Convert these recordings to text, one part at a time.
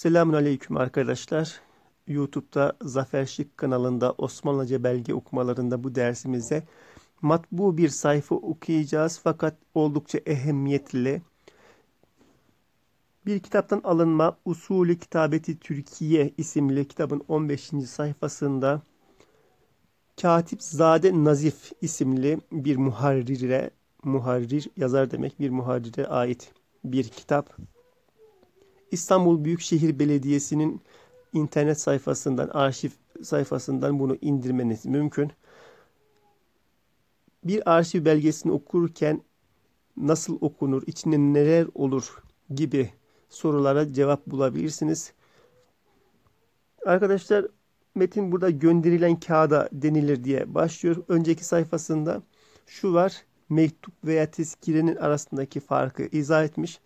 Selamun Aleyküm arkadaşlar. YouTube'da Zafer Şık kanalında Osmanlıca belge okumalarında bu dersimizde matbu bir sayfa okuyacağız fakat oldukça ehemmiyetli. Bir kitaptan alınma Usulü Kitabeti Türkiye isimli kitabın 15. sayfasında Katip Zade Nazif isimli bir muharrire, muharrir yazar demek bir muharrire ait bir kitap. İstanbul Büyükşehir Belediyesi'nin internet sayfasından, arşiv sayfasından bunu indirmeniz mümkün. Bir arşiv belgesini okurken nasıl okunur, içinde neler olur gibi sorulara cevap bulabilirsiniz. Arkadaşlar metin burada gönderilen kağıda denilir diye başlıyor. Önceki sayfasında şu var. Mektup veya tezkirenin arasındaki farkı izah etmiş.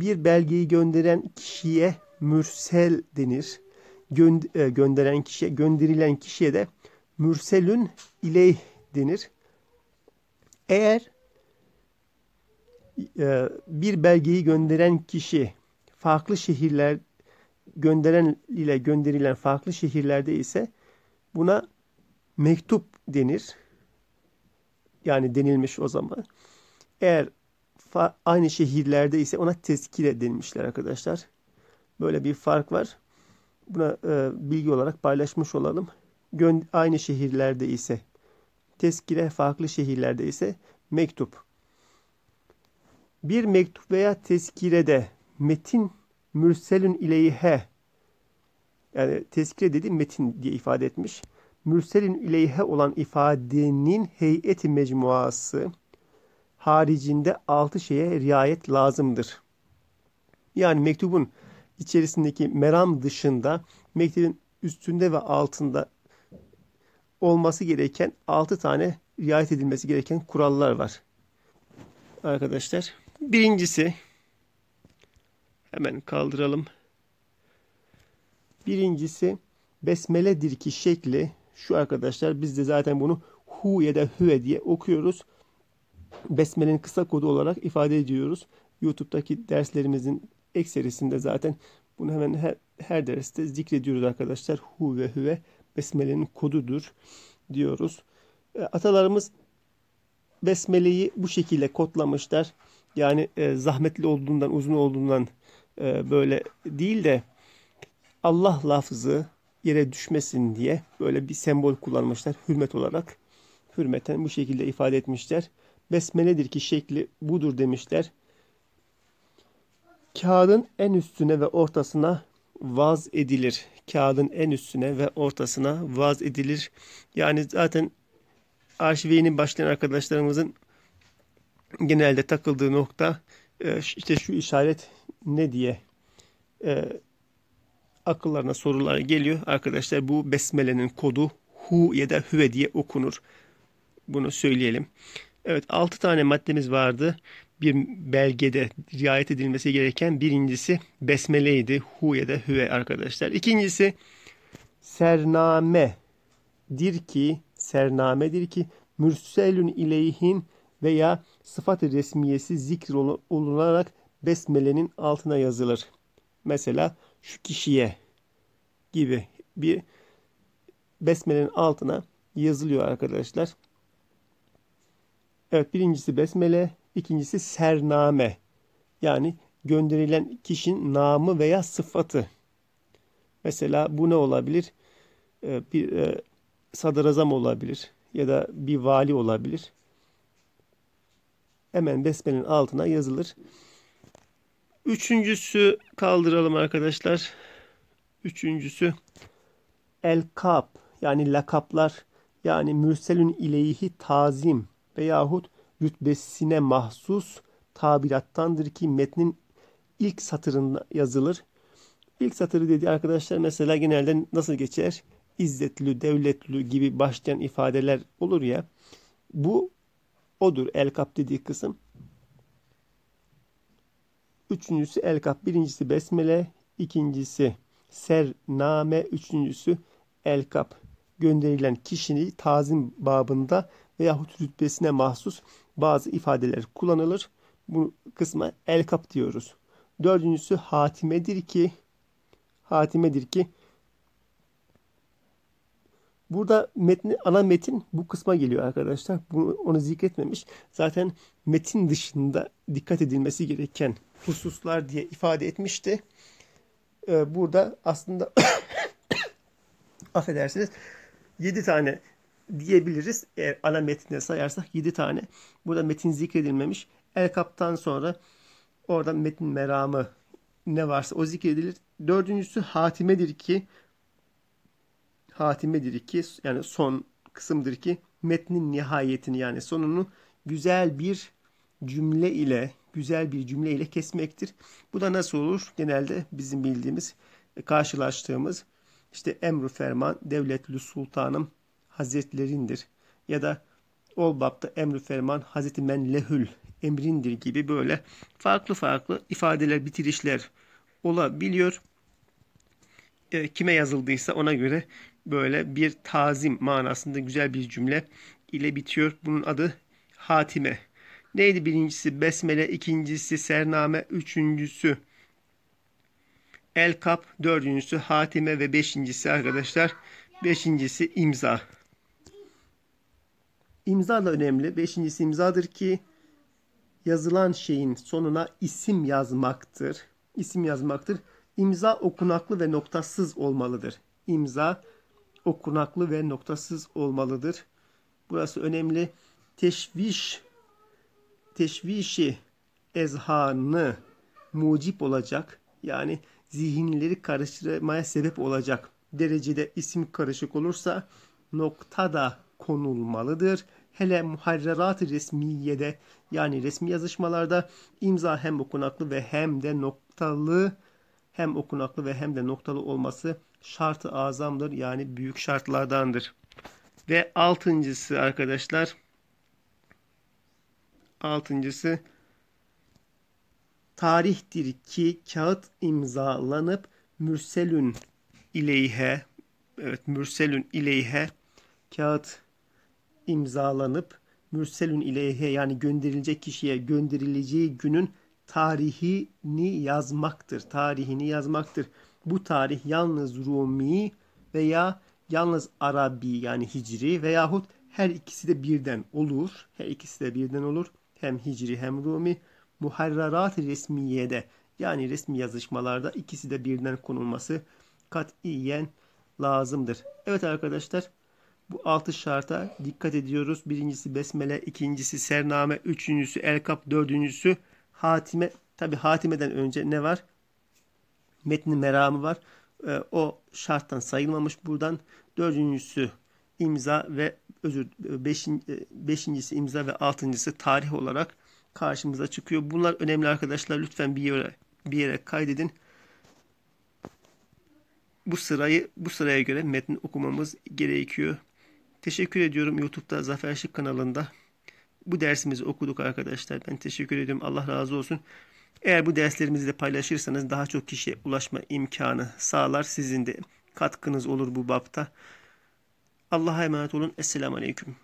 Bir belgeyi gönderen kişiye mürsel denir. Gö e, gönderen kişiye, gönderilen kişiye de mürselün ileyh denir. Eğer e, bir belgeyi gönderen kişi farklı şehirler gönderen ile gönderilen farklı şehirlerde ise buna mektup denir. Yani denilmiş o zaman. Eğer aynı şehirlerde ise ona tezkire denilmişler arkadaşlar. Böyle bir fark var. Buna e, bilgi olarak paylaşmış olalım. Gö aynı şehirlerde ise tezkire, farklı şehirlerde ise mektup. Bir mektup veya tezkirede metin mürselün ileyhe yani tezkire dedi metin diye ifade etmiş. Mürselün ileyhe olan ifadenin heyeti mecmuası haricinde altı şeye riayet lazımdır. Yani mektubun içerisindeki meram dışında mektubun üstünde ve altında olması gereken altı tane riayet edilmesi gereken kurallar var. Arkadaşlar birincisi hemen kaldıralım. Birincisi besmeledir ki şekli şu arkadaşlar biz de zaten bunu hu ya da hüve diye okuyoruz. Besmele'nin kısa kodu olarak ifade ediyoruz. YouTube'daki derslerimizin ekserisinde zaten bunu hemen her, her derste zikrediyoruz arkadaşlar. Hu ve hüve Besmele'nin kodudur diyoruz. E, atalarımız Besmele'yi bu şekilde kodlamışlar. Yani e, zahmetli olduğundan, uzun olduğundan e, böyle değil de Allah lafzı yere düşmesin diye böyle bir sembol kullanmışlar hürmet olarak. Hürmeten bu şekilde ifade etmişler. Besmeledir ki şekli budur demişler. Kağıdın en üstüne ve ortasına vaz edilir. Kağıdın en üstüne ve ortasına vaz edilir. Yani zaten arşive başlayan arkadaşlarımızın genelde takıldığı nokta e, işte şu işaret ne diye e, akıllarına sorular geliyor. Arkadaşlar bu besmelenin kodu hu ya da hüve diye okunur. Bunu söyleyelim. Evet 6 tane maddemiz vardı. Bir belgede riayet edilmesi gereken birincisi besmeleydi. Hu ya da hüve arkadaşlar. İkincisi sernamedir ki sernamedir ki mürselün ileyhin veya sıfat-ı resmiyesi zikr olunarak besmelenin altına yazılır. Mesela şu kişiye gibi bir besmelenin altına yazılıyor arkadaşlar. Evet birincisi besmele, ikincisi sername. Yani gönderilen kişinin namı veya sıfatı. Mesela bu ne olabilir? Ee, bir e, sadrazam olabilir ya da bir vali olabilir. Hemen besmelenin altına yazılır. Üçüncüsü kaldıralım arkadaşlar. Üçüncüsü el kap yani lakaplar yani mürselün ileyhi tazim veyahut rütbesine mahsus tabirattandır ki metnin ilk satırında yazılır. İlk satırı dedi arkadaşlar mesela genelde nasıl geçer? İzzetli, devletli gibi başlayan ifadeler olur ya. Bu odur el kap dediği kısım. Üçüncüsü el kap. Birincisi besmele. ikincisi sername. Üçüncüsü el kap. Gönderilen kişinin tazim babında veyahut rütbesine mahsus bazı ifadeler kullanılır. Bu kısma el kap diyoruz. Dördüncüsü hatimedir ki hatimedir ki Burada metni, ana metin bu kısma geliyor arkadaşlar. Bunu, onu zikretmemiş. Zaten metin dışında dikkat edilmesi gereken hususlar diye ifade etmişti. Ee, burada aslında affedersiniz 7 tane diyebiliriz. Eğer ana metinde sayarsak 7 tane. Burada metin zikredilmemiş. El kaptan sonra orada metin meramı ne varsa o zikredilir. Dördüncüsü hatimedir ki hatimedir ki yani son kısımdır ki metnin nihayetini yani sonunu güzel bir cümle ile güzel bir cümle ile kesmektir. Bu da nasıl olur? Genelde bizim bildiğimiz karşılaştığımız işte emru ferman devletlü sultanım hazretlerindir ya da ol babda emru ferman hazreti men lehül emrindir gibi böyle farklı farklı ifadeler bitirişler olabiliyor. E, kime yazıldıysa ona göre böyle bir tazim manasında güzel bir cümle ile bitiyor. Bunun adı hatime. Neydi birincisi? Besmele, ikincisi sername, üçüncüsü el kap, dördüncüsü hatime ve beşincisi arkadaşlar beşincisi imza. İmza da önemli. Beşincisi imzadır ki yazılan şeyin sonuna isim yazmaktır. İsim yazmaktır. İmza okunaklı ve noktasız olmalıdır. İmza okunaklı ve noktasız olmalıdır. Burası önemli. Teşviş teşvişi ezhanı mucip olacak. Yani zihinleri karıştırmaya sebep olacak derecede isim karışık olursa nokta da konulmalıdır. Hele muharrerat resmiyede yani resmi yazışmalarda imza hem okunaklı ve hem de noktalı hem okunaklı ve hem de noktalı olması şartı azamdır. Yani büyük şartlardandır. Ve altıncısı arkadaşlar altıncısı tarihtir ki kağıt imzalanıp mürselün ileyhe evet mürselün ileyhe kağıt imzalanıp mürselün ileyhe yani gönderilecek kişiye gönderileceği günün tarihini yazmaktır. Tarihini yazmaktır. Bu tarih yalnız Rumi veya yalnız Arabi yani Hicri veyahut her ikisi de birden olur. Her ikisi de birden olur. Hem Hicri hem Rumi. Muharrarat resmiyede yani resmi yazışmalarda ikisi de birden konulması katiyen lazımdır. Evet arkadaşlar bu altı şarta dikkat ediyoruz. Birincisi besmele, ikincisi sername, üçüncüsü elkap, dördüncüsü hatime. Tabi hatimeden önce ne var? Metnin meramı var. Ee, o şarttan sayılmamış buradan. Dördüncüsü imza ve özür beşin, e, beşincisi imza ve altıncısı tarih olarak karşımıza çıkıyor. Bunlar önemli arkadaşlar. Lütfen bir yere bir yere kaydedin. Bu sırayı bu sıraya göre metni okumamız gerekiyor. Teşekkür ediyorum YouTube'da Zafer Şık kanalında. Bu dersimizi okuduk arkadaşlar. Ben teşekkür ediyorum. Allah razı olsun. Eğer bu derslerimizi de paylaşırsanız daha çok kişiye ulaşma imkanı sağlar. Sizin de katkınız olur bu bapta. Allah'a emanet olun. Esselamu Aleyküm.